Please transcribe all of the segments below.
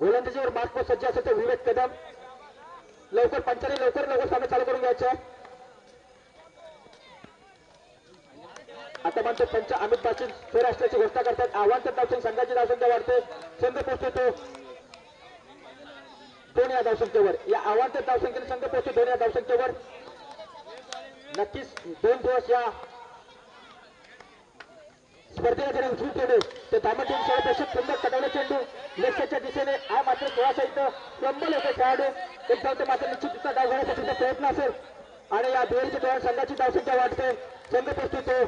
गोलंदाजीवर मार्क सज्ज असेल तर विवेक कदम. लवकर पंचाने लवकर लवकर सामने चालू करून घ्यायचे आता म्हणतो पंच अमित पाटील फेर असल्याची घोषणा करतात. आव्हान तर धावसंख्या संघाची धावसंख्या वाढते. संघ पोहोचतो दोन या धावसंख्येवर या आव्हान तर धावसंख्येने संघ पोहोचतो दोन या धावसंख्येवर नक्कीच दोन दिवस या स्पर्धेला जरा उचलून ठेवले तर दामटीन शहरापेक्षा सुंदर कटावले चेंडू लेफ्टच्या दिशेने हा मात्र थोडासा इथं प्रबल होते खेळाडू. एक धावते मात्र निश्चित तिथं डाव घेण्याचा प्रयत्न असेल. आणि या दुहेरीच्या दौरान संघाची धावसंख्या वाढते. संघ प्रस्तुत तो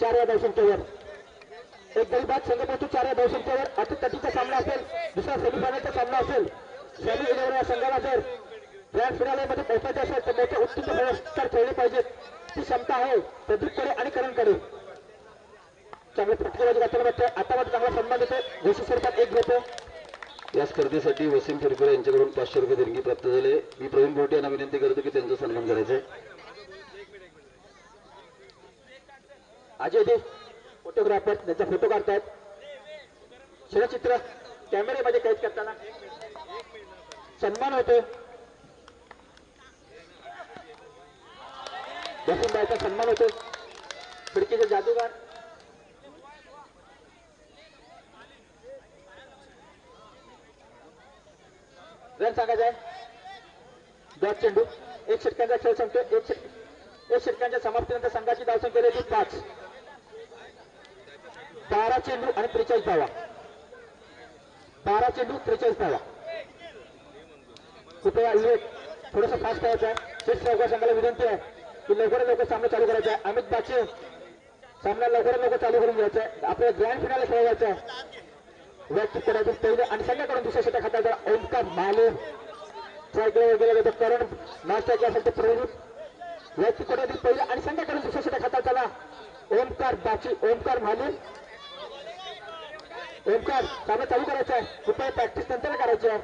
चार या धावसंख्येवर एक गरीबात संघ पोहोचतो चार या धावसंख्येवर आता सामना असेल. दुसरा सेमीफायनलचा सामना असेल. सेमी इलेव्हन या संघाला जर ग्रँड फिनालेमध्ये पोहोचायचे असेल तर मोठे उत्तुंग पुरस्कार खेळले पाहिजेत. ती क्षमता आहे. प्रदीपकडे आणि करणकडे चांगले फटकेबाजी करताना वाटतं आता मात्र चांगला सन्मान देतो घोषित स्वरूपात एक घेतो. या स्पर्धेसाठी वसीम फिरकुरे यांच्याकडून पाचशे रुपये देणगी प्राप्त झाले. मी प्रवीण बोटे यांना विनंती करतो की त्यांचा सन्मान करायचा आहे. अजय दे फोटोग्राफर त्यांचा फोटो काढतायत. क्षणचित्र कॅमेऱ्यामध्ये कैद करताना. सन्मान होतो वसंतबाईचा सन्मान होतो खिडकीचे जादूगार. रन सांगायचा आहे. डॉट चेंडू. एक षटकांचा खेळ संपतो एक षट एक षटकांच्या समाप्तीनंतर संघाची धावसंख्या होती पाच. बारा चेंडू आणि त्रेचाळीस धावा. बारा चेंडू त्रेचाळीस धावा. कृपया विवेक थोडस फास्ट करायचं आहे. शेष चौघा संघाला विनंती आहे की लवकरात लवकर सामना चालू करायचा आहे. अमित बाचे सामना लवकरात लवकर चालू करून घ्यायचा आहे. आपल्याला ग्रँड फिनाला खेळवायचा आहे. व्यक्त करायचं पहिले आणि संघाकडून दुसऱ्या षटक हाताचा ओमकार माले स्ट्राईकला गेला तर करण नाश्ता असेल तर प्रेरित. व्यक्ती करायचं पहिले आणि संघाकडून दुसऱ्या षटक हाताचा ओमकार बाची ओमकार माले ओमकार सामना चालू करायचा आहे. कृपया प्रॅक्टिस नंतर करायची आहे.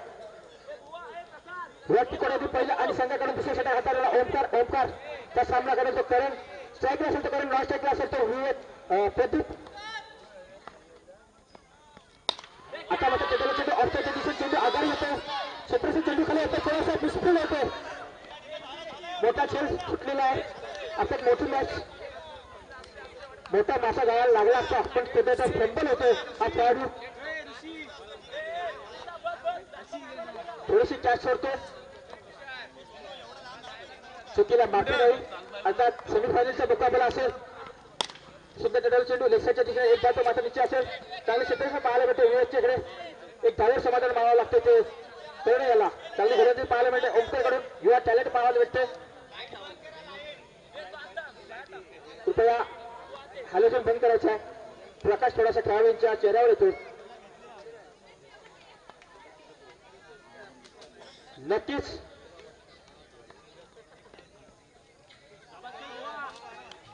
व्यक्ती कोणाची पहिले आणि संघाकडून दुसऱ्या षटक हाताळलेला ओमकार ओमकार त्या सामना करेल करण. स्ट्राईकला असेल तर करण नॉन स्ट्राईकला असेल तर विवेक प्रदीप. आता मात्र त्याच्याला चेंडू ऑफसाईडच्या दिशेने चेंडू आघाडी येतो. छत्रपती चेंडू खाली येतो. थोडासा मिसफूल होतो. मोठा खेळ सुटलेला आहे. आता मोठी मॅच मोठा मासा गाळायला लागला असता. पण त्याचा फंबल होतो. हा खेळाडू थोडीशी कॅच सोडतो. चुकीला माफी नाही आता सेमीफायनलचा मुकाबला असेल. सुद्धा त्याला चेंडू लेक्साच्या दिशेने एक बाजू मात्र निश्चय असेल. चांगले क्षेत्र पाहायला मिळते विवेकच्याकडे एक धावर समाधान मानावं लागते ते तरुण याला. चांगली गोलंदाजी पाहायला मिळते. ओमकरकडून युवा टॅलेंट पाहायला भेटते कृपया हॅलोजन बंद करायचं आहे. प्रकाश थोडासा खेळाडूंच्या चेहऱ्यावर येतो नक्कीच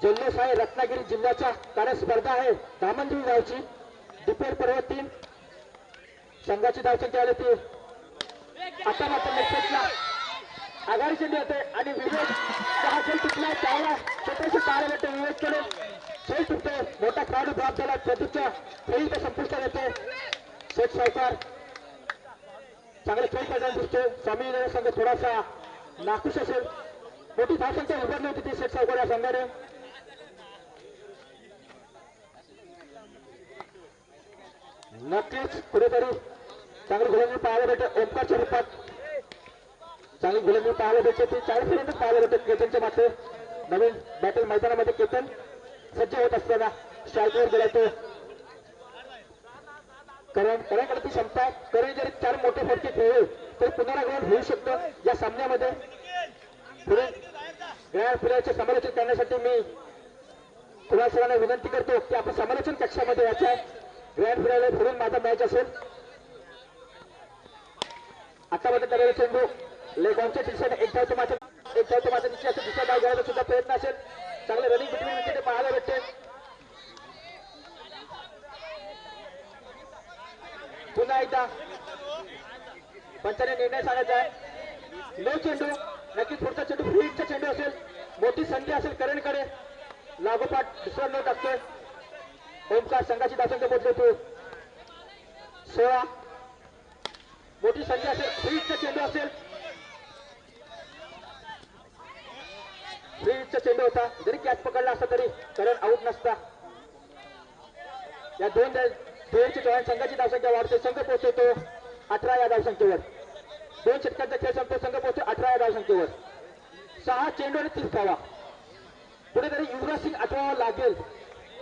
जल्लोष आहे रत्नागिरी जिल्ह्याच्या कार्य स्पर्धा आहे. दामनदेवी गावची दुपार पर्व तीन. संघाची धावसंख्या आली ती. आता मात्र नेक्स्टला आघाडी चेंडू येते आणि विवेक हा खेळ तुटला. चांगला छोटेसे पाहायला भेटते विवेककडे खेळ तुटतो. मोठा खेळाडू ड्रॉप झाला प्रदीपच्या खेळी ते संपुष्टात येते. शेख सावकार चांगले खेळ खेळताना दिसतो स्वामी संघ थोडासा नाखुश असेल. मोठी धावसंख्या उभारली होती ती शेख सावकार या संघाने. नक्कीच कुठेतरी चांगली गोलंदाजी पाहायला भेटते. ओमकारच्या रूपात चांगली गोलंदाजी पाहायला भेटते. ती चाळीसपर्यंत पाहायला भेटते केतनच्या मात्र नवीन बॅटल मैदानामध्ये केतन सज्ज होत असताना स्ट्राईकवर गेला तो. कारण करणकडे ती क्षमता करण जरी चार मोठे फटके खेळले तर पुनरागमन होऊ शकतं या सामन्यामध्ये. पुढे समालोचन करण्यासाठी मी कुणाल सरांना विनंती करतो की आपण समालोचन कक्षामध्ये याच्या ग्रँड फिरायला फिरून माझा मॅच असेल. आता मध्ये करायला चेंडू लेगॉनच्या दिशेने एक धावतो माझ्या एक धावतो माझ्या निश्चय असेल दुसरा धाव घ्यायला सुद्धा प्रयत्न असेल. चांगले रनिंग बिटवीन विकेट पाहायला भेटते. पुन्हा एकदा पंचाने निर्णय सांगायचा आहे. नो चेंडू नक्कीच पुढचा चेंडू फ्रीटचा चेंडू असेल. मोठी संधी असेल करणकडे. लागोपाठ दुसरा नो टाकतोय. ओमकार संघाची दाखल ते पोहोचले तू. सोळा. मोठी संख्या असेल फ्रीजचा चेंडू असेल. फ्रीजचा चेंडू होता. जरी कॅच पकडला असता तरी करण आऊट नसता. या दोन दोनशे चौऱ्या संघाची धावसंख्या वाढते. संघ पोहोचतो अठरा या धावसंख्येवर. दोन षटकांचा खेळ संपतो संघ पोहोचतो अठरा या धावसंख्येवर. सहा चेंडू आणि तीस धावा. कुठेतरी युवराज सिंग आठवावा लागेल.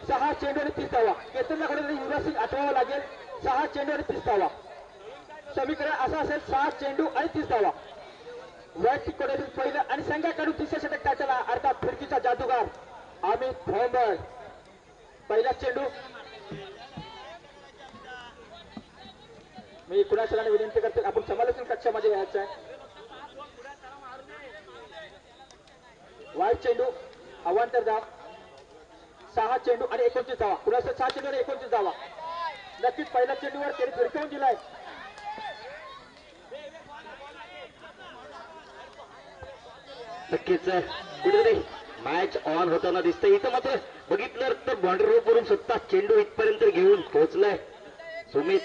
सहा चेंडू आणि तीस धावा केतनला कुठेतरी युवराज सिंग आठवावा लागेल. सहा चेंडू आणि तीस धावा समीकरण असं असेल सहा चेंडू आणि तीस धावा वैयक्तिक कोट्यातील पहिलं आणि संघाकडून तिसऱ्या षटक त्याच्याला अर्थात फिरकीचा जादूगार अमित भोंबळ पहिला चेंडू. मी कुणाशराने विनंती करते आपण समालोचन कक्षामध्ये यायचं आहे. वाईट चेंडू अवांतर धाव सहा चेंडू आणि एकोणतीस धावा. कुणाचा सहा चेंडू आणि एकोणतीस धावा. नक्कीच पहिल्या चेंडूवर त्याने फिरकावून दिलाय. नक्कीच. कुठेतरी मॅच ऑन होताना दिसतंय. इथं मात्र बघितलं तर बॉर्डर रोप वरून स्वतः चेंडू इथपर्यंत घेऊन पोहोचलाय. सुमित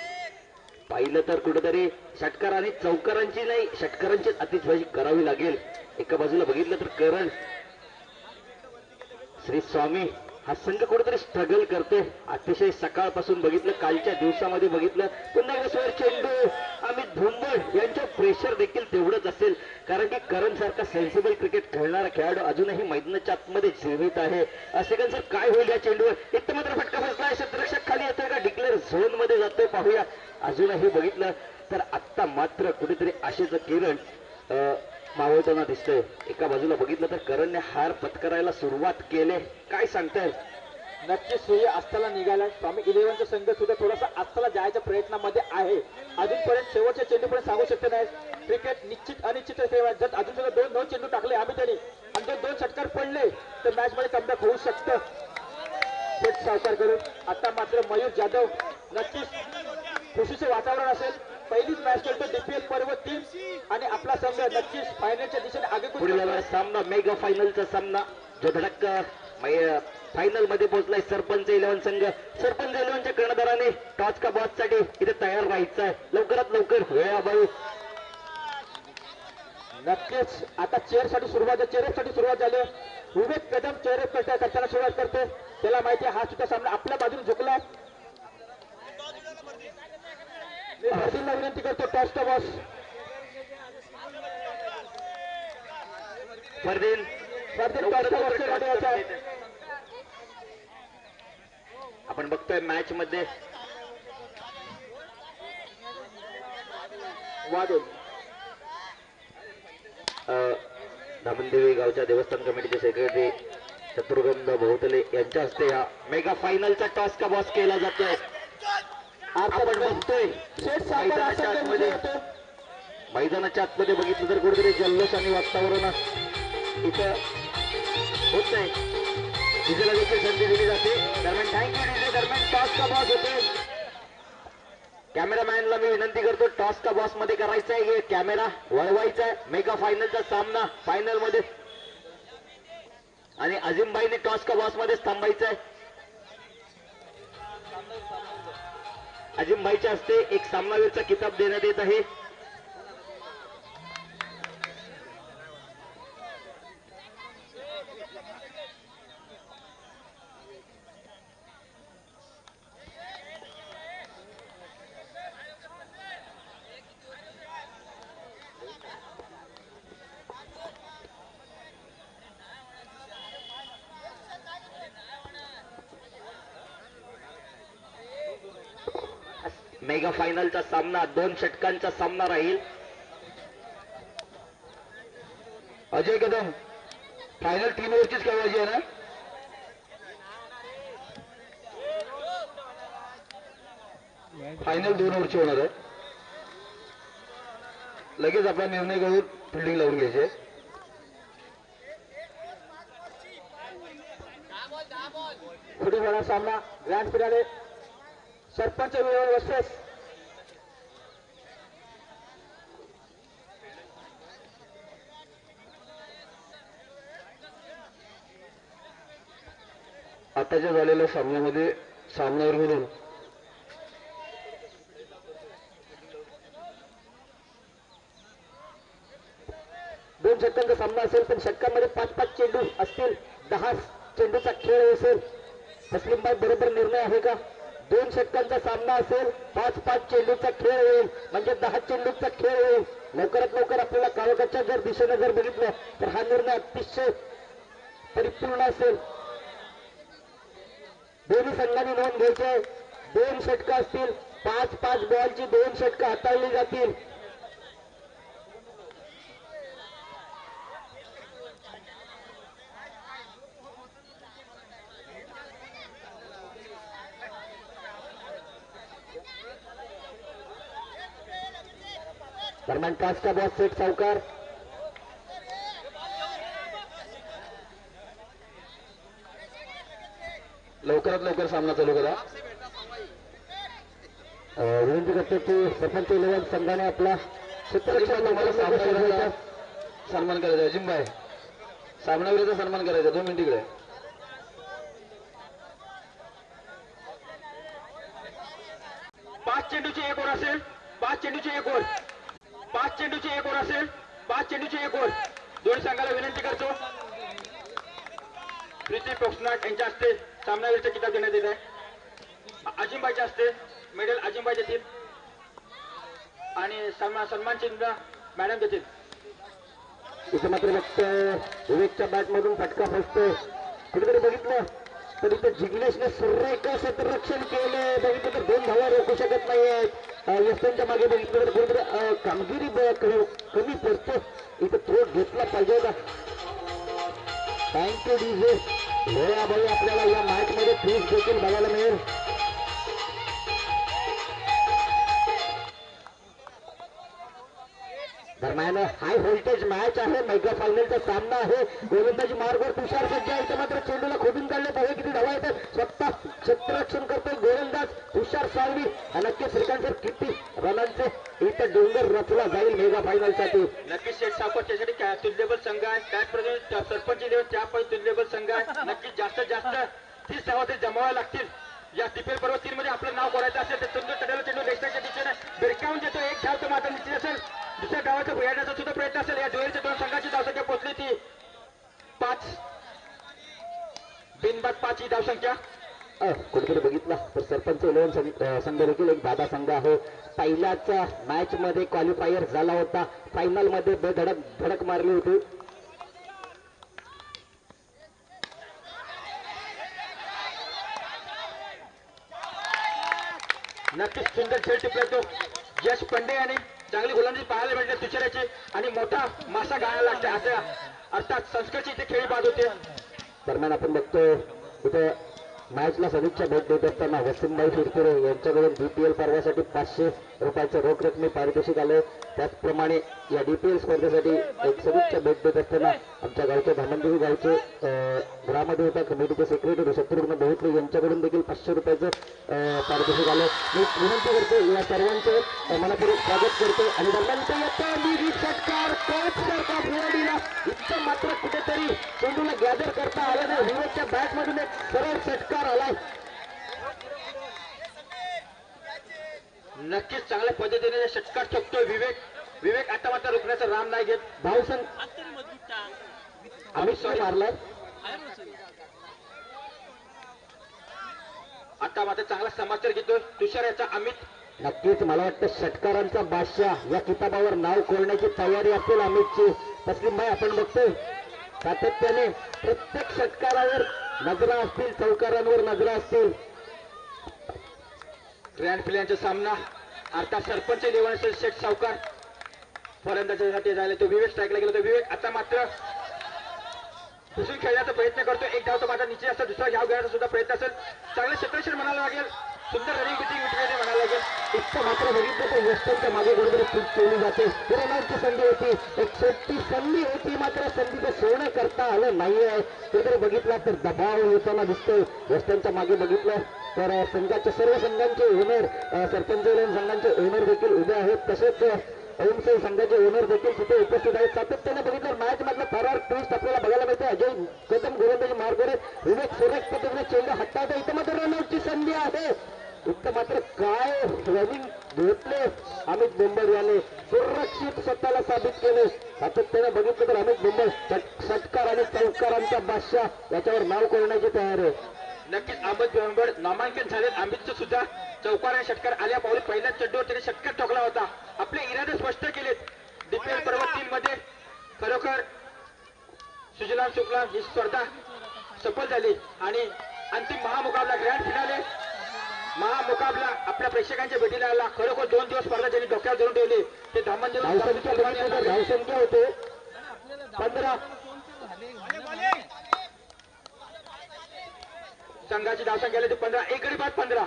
पाहिलं तर कुठेतरी षटकार आणि चौकारांची नाही षटकारांची अतिशबाजी करावी लागेल. एका बाजूला बघितलं तर करण श्री स्वामी हा संघ कुठेतरी स्ट्रगल करतोय. अतिशय सकाळपासून बघितलं कालच्या दिवसामध्ये बघितलं. पुन्हा एकदा स्वर चेंडू अमित भुंबळ यांच्या प्रेशर देखील तेवढंच असेल. कारण की करण सारखा सेन्सिबल क्रिकेट खेळणारा खेळाडू अजूनही मैदानाच्या आतमध्ये जीवित आहे. असे सर काय होईल या चेंडूवर? इथं मात्र फटका बसलाय क्षेत्ररक्षक खाली येतोय का? डिक्लेअर झोनमध्ये जातोय. पाहूया. अजूनही बघितलं तर आत्ता मात्र कुठेतरी आशेचं किरण मावळताना दिसतोय. एका बाजूला बघितलं तर करणने हार पत्करायला सुरुवात केले. काय सांगताय? नक्कीच सूर्य अस्ताला निघालाय. स्वामी इलेव्हनचा संघ सुद्धा थोडासा अस्ताला जायच्या प्रयत्नामध्ये आहे. अजूनपर्यंत शेवटच्या चेंडूपर्यंत सांगू शकते नाही क्रिकेट निश्चित अनिश्चित जर अजून सुद्धा दोन दोन चेंडू टाकले आम्ही त्यांनी आणि जर दोन षटकार पडले तर मॅच मध्ये कमबॅक होऊ शकतं. थेट सावकार करून आता मात्र मयूर जाधव नक्कीच खुशीचे वातावरण असेल. पहिलीच मॅच खेळतो डीपीएल पर्व तीन आणि आपला संघ नक्कीच फायनलच्या दिशेने आगेकूच पुढील सामना मेगा फायनलचा सामना. जो धडक फायनलमध्ये पोहोचलाय सरपंच इलेव्हन संघ. सरपंच इलेव्हनच्या कर्णधाराने टॉच का बॉससाठी इथे तयार राहायचं आहे. लवकरात लवकर वेळाबाळू नक्कीच. आता चेअरसाठी सुरुवात चेअरसाठी सुरुवात झाली. विवेक कदम चेअर करताना सुरुवात करते त्याला माहिती आहे हा सुद्धा सामना आपल्या बाजूने झुकला फर्दीनला विनंती करतो टॉस टॉ बॉस टॉस टॉ. आपण बघतोय मॅच मध्ये. वादोल अ, धामणदेवी गावच्या देवस्थान कमिटीचे सेक्रेटरी शत्रुघ्न भोवतले यांच्या हस्ते हा मेगा फायनलचा टॉस का बॉस केला जातोय? आपण बघतोय. मैदानाच्या आतमध्ये. मैदानाच्या बघितलं तर कुठेतरी जल्लोष आणि वातावरण इथं होत आहे डीजेला देखील संधी दिली जाते. दरम्यान थँक्यू डीजे दरम्यान टॉस का बॉस होते कॅमेरामॅनला मी विनंती करतो टॉस का बॉसमध्ये करायचा आहे. कॅमेरा वळवायचा आहे. मेगा फायनलचा सामना फायनलमध्ये. आणि अजिमबाईने टॉस का बॉसमध्ये थांबायचं आहे. अजिमबाईच्या हस्ते एक सामनावीरचा किताब देण्यात येत आहे. मेगा फायनलचा सामना दोन षटकांचा सामना राहील. अजय कदम फायनल तीन ओव्हरचीच खेळवायची आहे ना? फायनल दोन ओव्हरची होणार आहे. लगेच आपला निर्णय करून फिल्डिंग लावून घ्यायचे. कुठे होणार सामना ग्रँड फिनाले सरपंच विरोध वर्सेस आत्ताच्या झालेल्या सामन्यामध्ये सामन्यावर म्हणून दोन षटकांचा सामना असेल पण षटकांमध्ये पाच पाच चेंडू असतील. दहा चेंडूचा खेळ असेल. तस्लिमबाई बरोबर निर्णय आहे का? दोन षटकांचा सामना असेल पाच पाच चेंडूचा खेळ होईल. म्हणजे दहा चेंडूचा खेळ होईल. लवकरात लवकर आपल्याला कालकाच्या जर दिशेने जर बघितलं तर हा निर्णय अतिशय परिपूर्ण असेल. दोन्ही संघांनी नोंद घ्यायची आहे. दोन षटकं असतील पाच पाच बॉलची दोन षटकं हाताळली जातील. दरम्यान पाचचा बॉस सेट सावकार. लवकरात लवकर सामना चालू करा. विनंती करतो की सरपंच इलेव्हन संघाने आपला सन्मान करायचा अजिंबाई सामनावीराचा सन्मान करायचा. दोन मिनिट इकडे. पाच चेंडूची एक ओव्हर असेल पाच चेंडूची एक ओव्हर. पाच चेंडूची एक ओव्हर असेल पाच चेंडूची एक ओव्हर. दोन्ही संघाला विनंती करतो. प्रीती टोक्सनाट यांच्या हस्ते सामनावीरचा किताब देण्यात येत आहे. अजिंबाईचे असते मेडल अजिंबाई देतील आणि सन्मान चिन्ह मॅडम देतील इथे मात्र फक्त विवेकच्या बॅट मधून फटका फसतोय कुठेतरी बघितलं तर इथे जिग्नेशने सुरेख रक्षण केलं बघितलं तर दोन धावा रोखू शकत नाहीयेत यशवंतच्या मागे बघितलं तर कुठेतरी कामगिरी कमी पडतो इथे थ्रो घेतला पाहिजे होता. थँक्यू डीजे हो भाई आपल्याला या मॅच मध्ये फीस देखील बघायला मिळेल. दरम्यान हाय व्होल्टेज मॅच आहे. मेगा फायनलचा सामना आहे. गोलंदाजी मार्गवर तुषार सज्जा आहे. मात्र चेंडूला खोदून काढले बघा किती धावा येतात. स्वतः क्षेत्ररक्षण करतोय गोलंदाज तुषार साळवी. नक्की श्रीकांत सर किती रनांचे इथं डोंगर रचला जाईल मेगा फायनलसाठी. नक्कीच शेठ सावकर त्यासाठी तुल्यबल संघ आहे? त्याचप्रमाणे सरपंच त्यापैकी तुल्यबल संघ आहे. नक्कीच जास्तीत जास्त तीस धावा ते जमावा लागतील. या टिपेल पर्व तीन मध्ये आपलं नाव करायचं असेल तर सुंदर टनेला चेंडू लेगसाईडच्या दिशेने. बिरकावून देतो. एक धाव तो मात्र निश्चित असेल. दुसऱ्या डावाचा भुयाण्याचा सुद्धा प्रयत्न असेल. या दुहेरीच्या दोन संघाची धावसंख्या पोहोचली ती पाच. बिनबाद पाच ही धावसंख्या. कुठेतरी बघितलं. तर सरपंच इलेव्हन संघ देखील एक दादा संघ आहे. पहिल्याच मॅच मध्ये क्वालिफायर झाला होता. फायनलमध्ये बेधडक धडक मारली होती. नक्कीच सुंदर खेळ टिपला तो. यश पंडे यांनी चांगली गोलंदाजी पाहायला भेटले तुषाराची आणि मोठा मासा गाळायला लागते असं अर्थात संस्कारची इथे खेळी बाद होते. दरम्यान आपण बघतोय इथे मॅचला सदिच्छा भेट देत असताना वसिमभाई फिरकिरे यांच्याकडून बी पी एल पर्वासाठी पाचशे रुपयाचं रोख रकमी पारितोषिक आलं. त्याचप्रमाणे या डीपीएल स्पर्धेसाठी एक सदिच्छा भेट देत असताना आमच्या गावचे धामणदेवी गावचे ग्रामदेवता कमिटीचे सेक्रेटरी शत्रुघ्न बहुतले यांच्याकडून देखील पाचशे रुपयाचं पारितोषिक आलं. मी विनंती करतो या सर्वांचे मनापूर्वक स्वागत करतो आणि दरम्यान ते सरकार इतकं मात्र कुठेतरी चेंडूला गॅदर करता आलं नाही. विवेकच्या बॅट मधून एक सरळ षटकार आलाय नक्कीच चांगल्या पद्धतीने षटकार चुकतोय विवेक. विवेक आता मात्र रोखण्याचा राम नाही घेत. भाऊसन अमित शाह मारलाय. आता मात्र चांगला समाचार घेतोय. तुषार याचा अमित. नक्कीच मला वाटतं षटकारांचा बादशाह या किताबावर नाव कोरण्याची तयारी असेल अमितची. तस्लीम भाई आपण बघतोय. सातत्याने प्रत्येक षटकारावर नजरा असतील चौकारांवर नजरा असतील. ग्रँड फिल्यांचा सामना. अर्थात सरपंच असेल शेठ सावकार. फलंदाजीसाठी झाले तो विवेक स्ट्राईकला गेला तो विवेक. आता मात्र दुसरी खेळण्याचा प्रयत्न करतो. एक धाव तो माझा निश्चित असतो. दुसरा घ्याव घेण्याचा सुद्धा प्रयत्न असेल. चांगलं क्षेत्रक्षण म्हणायला लागेल. सुंदर रनिंग बिटिंग विटवेने म्हणायला लागेल. इतकं मात्र बघितलं तर वेस्टर्नच्या मागे बरोबर खूप केली जाते. फिरवण्याची संधी होती. एक सोपी संधी होती मात्र संधीचं सोनं करता आलं नाही आहे कुठेतरी बघितला तर दबाव होताना दिसतोय. वेस्टर्नच्या मागे बघितलं तर संघाच्या संघाचे सर्व संघांचे ओनर सरपंच संघांचे ओनर देखील उभे आहेत. तसेच ओमसाई संघाचे ओनर देखील तिथे उपस्थित आहेत सातत्याने बघितलं मॅच मधलं फरार ट्विस्ट आपल्याला बघायला मिळते अजय गौतम गोलंदाजी मार्गोरे विवेक सुरेश पद्धतीने चेंडू हटवतो इथं मात्र रनआउटची संधी आहे. इथं मात्र काय रनिंग घेतले अमित बुंबड याने सुरक्षित स्वतःला साबित केले. सातत्याने बघितलं तर अमित बुंबड षटकार आणि चौकारांचा बादशाह. याच्यावर नाव करण्याची तयारी आहे. नक्कीच अहमद बेवंगड नामांकन झाले अमितचं सुद्धा चौकार आणि षटकार आल्या. पावले पहिल्याच चड्डीवर त्याने षटकार ठोकला होता. आपले इरादे स्पष्ट केलेत. डीपीएल पर्व तीन मध्ये खरोखर सुजलाम शुक्लाम ही स्पर्धा सफल झाली. आणि अंतिम महामुकाबला ग्रँड फिनाले महामुकाबला आपल्या प्रेक्षकांच्या भेटीला आला. खरोखर दोन दिवस स्पर्धा ज्यांनी डोक्यावर धरून ठेवली. ते धामण तर धावसंख्या होते. पंधरा संघाची धावसंख्या आली ती पंधरा एक गडी बाद पंधरा.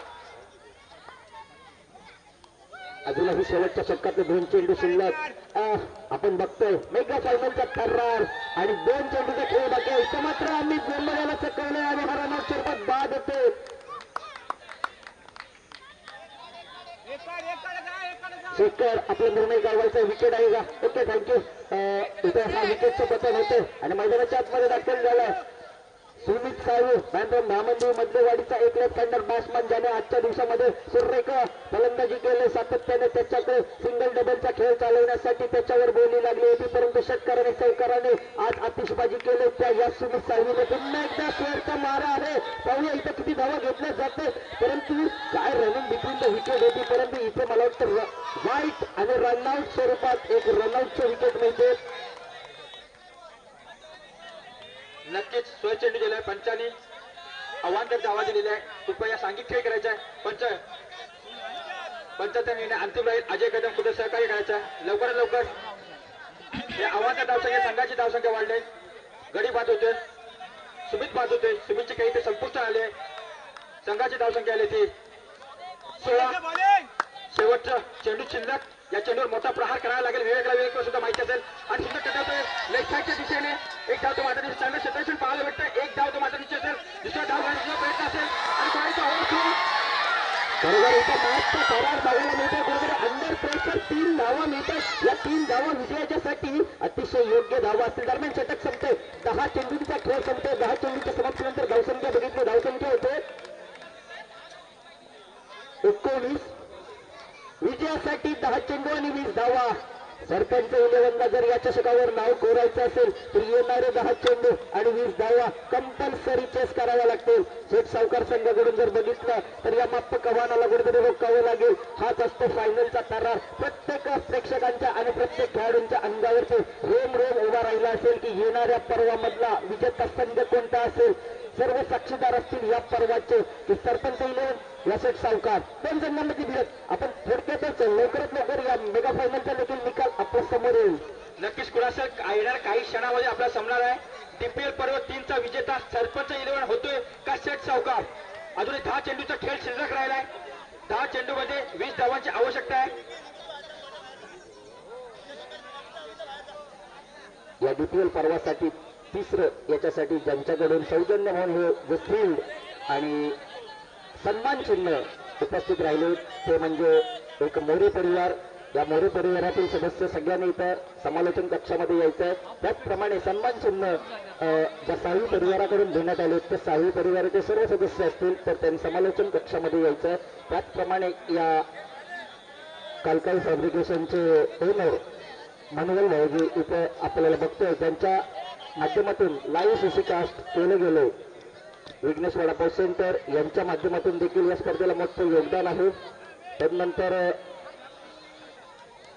अजूनही शेवटच्या षटकातले दोन चेंडू शिल्लक. आपण बघतोय मेघा सायमनचा थर्रार आणि दोन चेंडूचा खेळ बाकी आहे. इथं मात्र आम्ही गोंधळाला चकवले आणि हा रनआउट स्वरूपात बाद होते. शेखर आपला निर्णय गावायचा विकेट आहे का? ओके थँक्यू इथे हा विकेटचं पतन होतं आणि मैदानाच्या आतमध्ये दाखल झालं. सुमित साळू मॅनफ्रॉम महामंदिर मधलेवाडीचा एक लेफ्ट हँडर बॅट्समन ज्याने आजच्या दिवसामध्ये सुरेख फलंदाजी केले. सातत्याने त्याच्याकडे सिंगल डबलचा खेळ चालवण्यासाठी त्याच्यावर बोली लागली होती परंतु षटकार आणि आज आतिषबाजी केले. त्या या सुमित साळवीने पुन्हा एकदा स्वेअरचा मारा आहे. पाहूया इथं किती धावा घेतल्या जाते परंतु काय रनिंग बिटवीन द विकेट होती परंतु इथे मला वाटतं वाईट आणि रनआउट स्वरूपात एक रनआउटचं विकेट मिळते. नक्कीच सोय चेंडू दिलाय पंचानी अवांतर आवाज दिलेला आहे कृपया सांगित खेळ करायचा आहे. पंच. पंचाचा निर्णय अंतिम राहील. अजय कदम कुठे सहकार्य करायचा? लवकरात लवकर. या आव्हानच्या धावसंख्या संघाची धावसंख्या वाढली. गडी बाद होते. सुमित बाद होते. सुमितचे काही ते संपुष्ट आले संघाची धावसंख्या आली ती सोळा. शेवटचं चेंडू शिल्लक. या चेंडूवर मोठा प्रहार करावा लागेल. विवेकला विवेक सुद्धा माहिती असेल. आणि सुद्धा कटावतोय लेफ्ट साईडच्या दिशेने एक धाव तो माझ्या चांगलं क्षेत्ररक्षण पाहायला भेटतं एक धाव तो माझ्या असेल. दुसरा धाव घेण्याचा प्रयत्न असेल. आणि कोणाचा ओव्हर बरोबर इथं मॅचचा करार बघायला मिळतो बरोबर अंडर प्रेशर तीन धावा मिळतात. या तीन धावा विजयाच्यासाठी अतिशय योग्य धावा असतील. दरम्यान षटक संपते दहा चेंडूंचा खेळ संपते दहा चेंडूंच्या समाप्तीनंतर धावसंख्या बघितली. धावसंख्या होते एकोणीस. विजयासाठी दहा चेंडू आणि वीस धावा. सरपंच इलेव्हनला जर या चषकावर नाव कोरायचं असेल तर येणारे दहा चेंडू आणि वीस धावा कंपल्सरी चेस करावा लागतील. शेठ सावकार संघाकडून जर बघितलं तर या माप्प कव्हानाला कुठेतरी रोखावं लागेल. हाच असतो फायनलचा तारा प्रत्येक प्रेक्षकांच्या आणि प्रत्येक खेळाडूंच्या अंगावरती रोम रोम उभा राहिला असेल की येणाऱ्या पर्वामधला विजेता संघ कोणता असेल? सर्व साक्षीदार असतील या पर्वाचे. की सरपंच इलेव्हन या सेट सावकार. दोन संघांमध्ये भिडत. आपण थोडक्यातच लवकरात लवकर या मेगा फायनलचा देखील निकाल आपल्यासमोर येईल. नक्कीच कुणासर येणार. काही क्षणामध्ये आपला समणार आहे. डीपीएल पर्व तीनचा विजेता सरपंच इलेव्हन होतोय का शेठ सावकार? अजूनही दहा चेंडूचा खेळ शिल्लक राहिलाय. दहा चेंडू मध्ये वीस धावांची आवश्यकता आहे. या डीपीएल पर्वासाठी तिसरं याच्यासाठी ज्यांच्याकडून सौजन्य म्हणून हे जे फील्ड आणि सन्मान चिन्ह उपस्थित राहिले ते म्हणजे एक मोरे परिवार. या मोरे परिवारातील सदस्य सगळ्यांनी इथं समालोचन कक्षामध्ये यायचं. आहे त्याचप्रमाणे सन्मान चिन्ह ज्या साहू परिवाराकडून देण्यात आले त्या साहू परिवाराचे सर्व सदस्य असतील तर त्यांनी समालोचन कक्षामध्ये यायचं. आहे त्याचप्रमाणे या कालकाई फॅब्रिकेशनचे ओनर मनोहर भाऊजी इथं आपल्याला बघतोय. त्यांच्या माध्यमातून लाईव्ह सीसीकास्ट केलं गेलं विघ्नेश वडापाव सेंटर यांच्या माध्यमातून देखील या स्पर्धेला मोठं योगदान आहे. त्यानंतर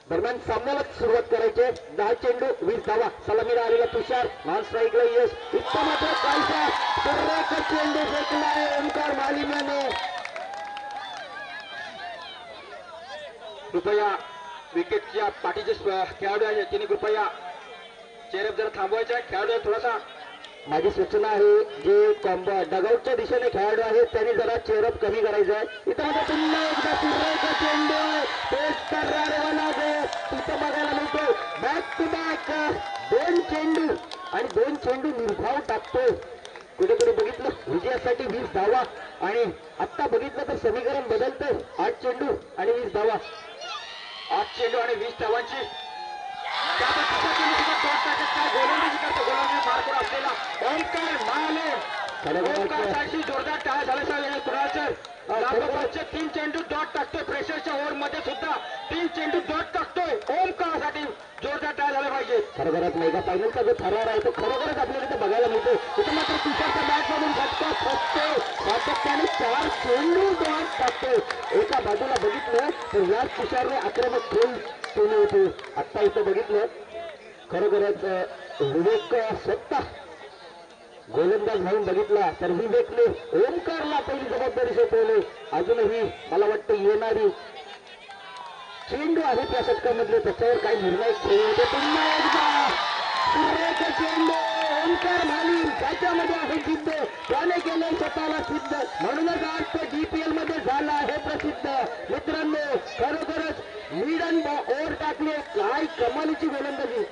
दरम्यान सामन्यालाच सुरुवात करायची दहा चेंडू वीस धावा. सलामीला आलेला तुषार. नॉन स्ट्राईकला यश. इतका मात्र कालचा चेंडू फेकलाय ओंकार मालिन्याने. कृपया विकेटच्या पाठीचे खेळाडू आहे त्यांनी कृपया चेहरे जरा थांबवायचा आहे खेळाडू थोडासा. माझी सूचना आहे जे कॉम्ब डगआउटच्या दिशेने खेळाडू आहेत त्यांनी जरा चेअरअप कमी करायचं आहे. इथं पुन्हा एकदा चेंडू गो. इथं बघायला मिळतो बॅक टू बॅक दोन चेंडू आणि दोन चेंडू निर्धाव टाकतोय. कुठेतरी बघितलं? विजयासाठी वीस धावा. आणि आत्ता बघितलं तर समीकरण बदलतंय. आठ चेंडू आणि वीस धावा. आठ चेंडू आणि वीस धावांची त्यामुळे तिसरा चेंडू सुद्धा दोन टाकेत काय गोलंदाजी करतो गोलंदाजी मार करून असलेला ओंकार माले ओमकारसाठी जोरदार टाळ कुणाचं? तीन चेंडू डॉट टाकतोय. प्रेशरच्या ओव्हरमध्ये सुद्धा तीन चेंडू डॉट टाकतोय. ओमकारसाठी जोरदार टाळ झाला पाहिजे खरोखरच मेगा फायनलचा जो थरार आहे तो खरोखरच आपल्याला इथे बघायला मिळतो इथे मात्र तुषारच्या बॅट मधून फटका फसतो सातत्याने चार चेंडू डॉट टाकतो एका बाजूला बघितलं तर याच तुषारने आक्रमक खेळ केली होती. आत्ता इथं बघितलं. खरोखरच विवेक स्वतः गोलंदाज म्हणून बघितला तर विवेकने ओमकारला पहिली जबाबदारी सोपवली. अजूनही मला वाटतं येणारी चेंडू आहेत या षटकामधले त्याच्यावर काही निर्णय खेळ होते पुन्हा एकदा सूर्याचा चेंडू ओमकार मालिक त्याच्यामध्ये आहे सिद्ध त्याने केले स्वतःला सिद्ध. म्हणूनच आज तो डीपीएलमध्ये झाला आहे प्रसिद्ध. मित्रांनो खरोखरच मिडन ओव्हर टाकले. काय कमालीची गोलंदाजी.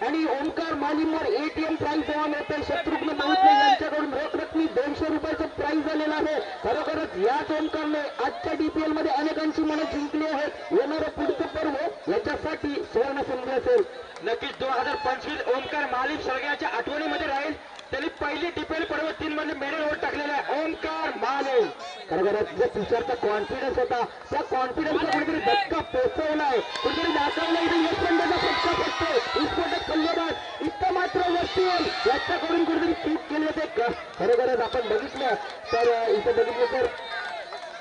आणि ओंकार मालिमवर एटीएम प्राईज देवा मिळते शत्रुघ्न माहितले यांच्याकडून रोख रकमी दोनशे रुपयाचं प्राईज झालेलं आहे. खरोखरच याच ओंकारने आजच्या डीपीएलमध्ये अनेकांची मनं जिंकली आहेत. येणारं पुढचं पर्व याच्यासाठी सुवर्ण संधी असेल. नक्कीच दोन हजार पंचवीस ओमकार मालिक सगळ्याच्या आठवणीमध्ये राहील. त्यांनी पहिली डिपेल पर्व तीन मध्ये मेडल वर टाकलेला आहे. ओमकार मालिक खरोखरच जो टीचरचा कॉन्फिडन्स होता त्या कॉन्फिडन्सला कुठेतरी धक्का पोचवलाय कुठेतरी दाखवला इथे यशवंताचा फटका फटतो विस्फोटक फल्लेबाज इतकं मात्र वस्तीवर याच्याकडून कुठेतरी चूक केली होते. खरोखरच आपण बघितलं तर इथे इथं बघितलं तर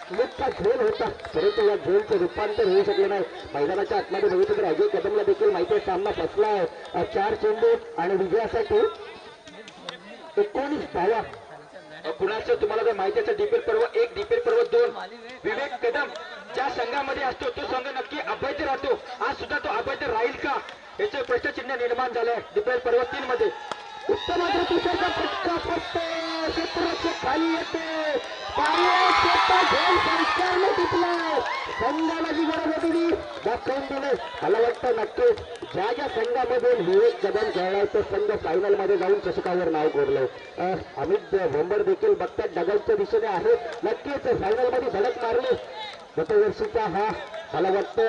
मोठा झोल होता. परंतु या झोलचं रूपांतर होऊ शकलं नाही. मैदानाच्या आतमध्ये बघितलं तर अजय कदमला देखील माहिती आहे सामना फसला आहे. चार चेंडू आणि विजयासाठी एकोणीस धावा कुणाचं तुम्हाला जर माहिती असेल डीपेल पर्व एक डीपेल पर्व दोन. विवेक कदम ज्या संघामध्ये असतो तो संघ नक्की अभैध राहतो. आज सुद्धा तो अभैध राहील का? याचे प्रश्नचिन्ह निर्माण झालंय डीपेल पर्व तीन मध्ये उत्तम तुषारचा फटका. फसतो क्षेत्ररक्षक खाली येते. पाणी टिपलाय संघाला गरज होती ती. दाखवून दिले मला वाटतं नक्कीच ज्या ज्या संघामधून विवेक कदम खेळलाय तो संघ फायनलमध्ये जाऊन चषकावर नाव कोरलंय अमित भोंबर देखील बघतात डगलच्या दिशेने आहेत नक्कीच फायनलमध्ये धडक मारली. गतवर्षीचा हा मला वाटतं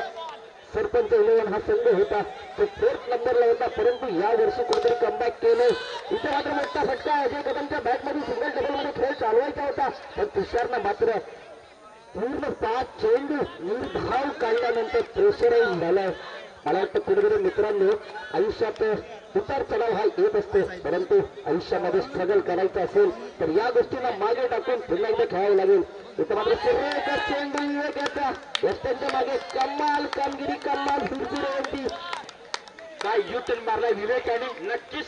सरपंच इलेव्हन हा संघ होता. तो फोर्थ नंबरला होता परंतु या वर्षी कोणतरी कमबॅक केलं. इथे मात्र मोठा फटका अजय कदमच्या बॅटमध्ये सिंगल डबलमध्ये खेळ चालवायचा होता. पण तुषारनं मात्र पूर्ण पाच चेंडू निर्धाव काढल्यानंतर प्रेशरही झालाय मला वाटतं कुठेतरी मित्रांनो आयुष्यात उतार चढाव हा येत असतो. परंतु आयुष्यामध्ये स्ट्रगल करायचं असेल तर या गोष्टीला मागे टाकून पुन्हा एकदा खेळावं लागेल. इथं मात्र सगळ्या चेंडू विवेक याचा यष्ट्यांच्या मागे कमाल कामगिरी कमाल होती काय यू टर्न मारलाय विवेक आणि नक्कीच.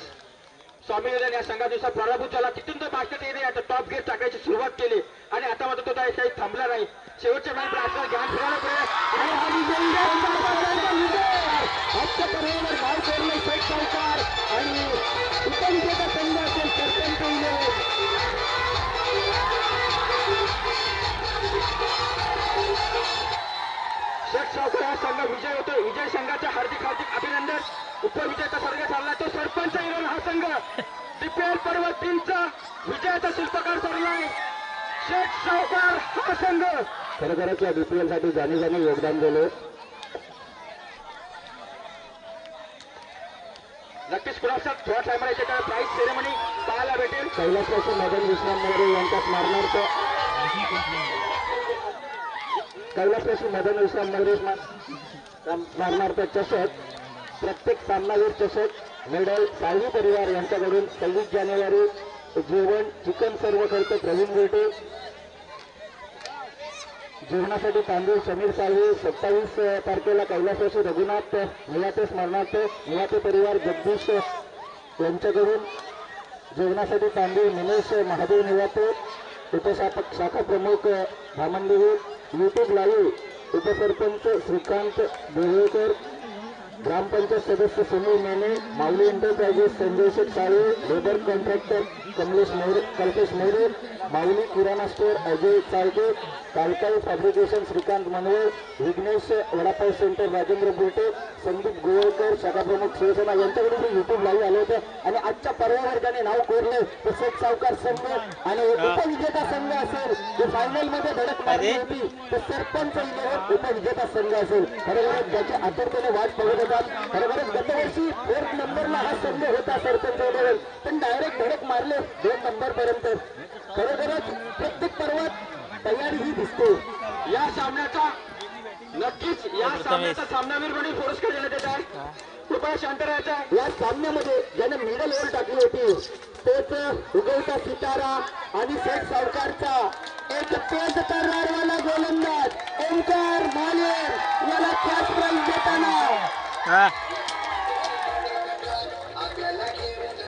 स्वामीनाथन या संघाचा पराभूत झाला तिथून तो मागच्यात येणे आता टॉप गेट टाकायची सुरुवात केली. आणि आता मात्र तो काही काही थांबला नाही. शेवटच्या वेळी प्रार्थना ज्ञान फिरायला पाहिजे आणि शेख उपविजेता संघ असेल सरपंच शेख सावकर. हा संघ विजय होतो विजय संघाचा हार्दिक हार्दिक अभिनंदन. उपविजेता सर्ग ठरला तो सरपंच इरोन हा संघ डीपीएल पर्व तीनचा विजयाचा शिल्पकार ठरलाय शेख सावकार हा संघ खरोखरच या डीपीएलसाठी जाणे जाणे योगदान दिले. नक्कीच कुणाचा थोडा काय प्राईज सेरेमनी पाहायला भेटेल. कैलासवासी मदन विश्राम मोरे यांच्या स्मरणार्थ कैलासवासी मदन विश्राम मोरे स्म- स्मरणार्थ चषक. प्रत्येक सामनावीर चषक मेडल साळवी परिवार यांच्याकडून सव्वीस जानेवारी जेवण चिकन सर्व खर्च प्रवीण गोटे जेवणासाठी तांदूळ समीर साळवी सत्तावीस तारखेला कैलासवासी रघुनाथ निवाते स्मरणार्थ निवाते परिवार जगदीश यांच्याकडून जेवणासाठी तांदूळ निमेश महादेव निवाते उपशाखा शाखा प्रमुख भामनदेवी युट्यूब लाईव्ह उपसरपंच श्रीकांत देवळकर ग्रामपंचायत सदस्य Sunil Mane Mauli enterprises Sanjay Sheth Sale labour contractor Kamlesh More Kalpesh More Mauli kirana store Ajay Chalke कालकाई fabrication Shrikant Manval Vighnesh vada pav centre Rajendra Bulte Sandeep Govalkar शाखाप्रमुख शिवसेना यांच्याकडून हे युट्यूब लाईव्ह आले होते. आणि आजच्या पर्वावर्गाने नाव कोरले तर शेठ सावकार संघ आणि उपविजेता संघ असेल जे फायनलमध्ये धडक मारली होती तर सरपंच इलेव्हन उपविजेता संघ असेल. खरोखरच ज्याची आतुरतेने वाट बघत मैदान खरोखरच गतवर्षी फोर्थ नंबरला हा संघ होता सरपंच पण डायरेक्ट धडक मारले दोन नंबर पर्यंत. खरोखरच प्रत्येक पर्वात तयारी ही दिसते. या सामन्याचा नक्कीच या सामन्याचा सामनावीर म्हणून पुरस्कार देण्यात येत आहे. कृपया शांत राहायचं या सामन्यामध्ये ज्याने मिडल ओव्हर टाकली होती तोच उगवता सितारा आणि सेठ सावकारचा एक तेज तर्रारवाला गोलंदाज ओंकार माले याला कॅश प्राईज देताना.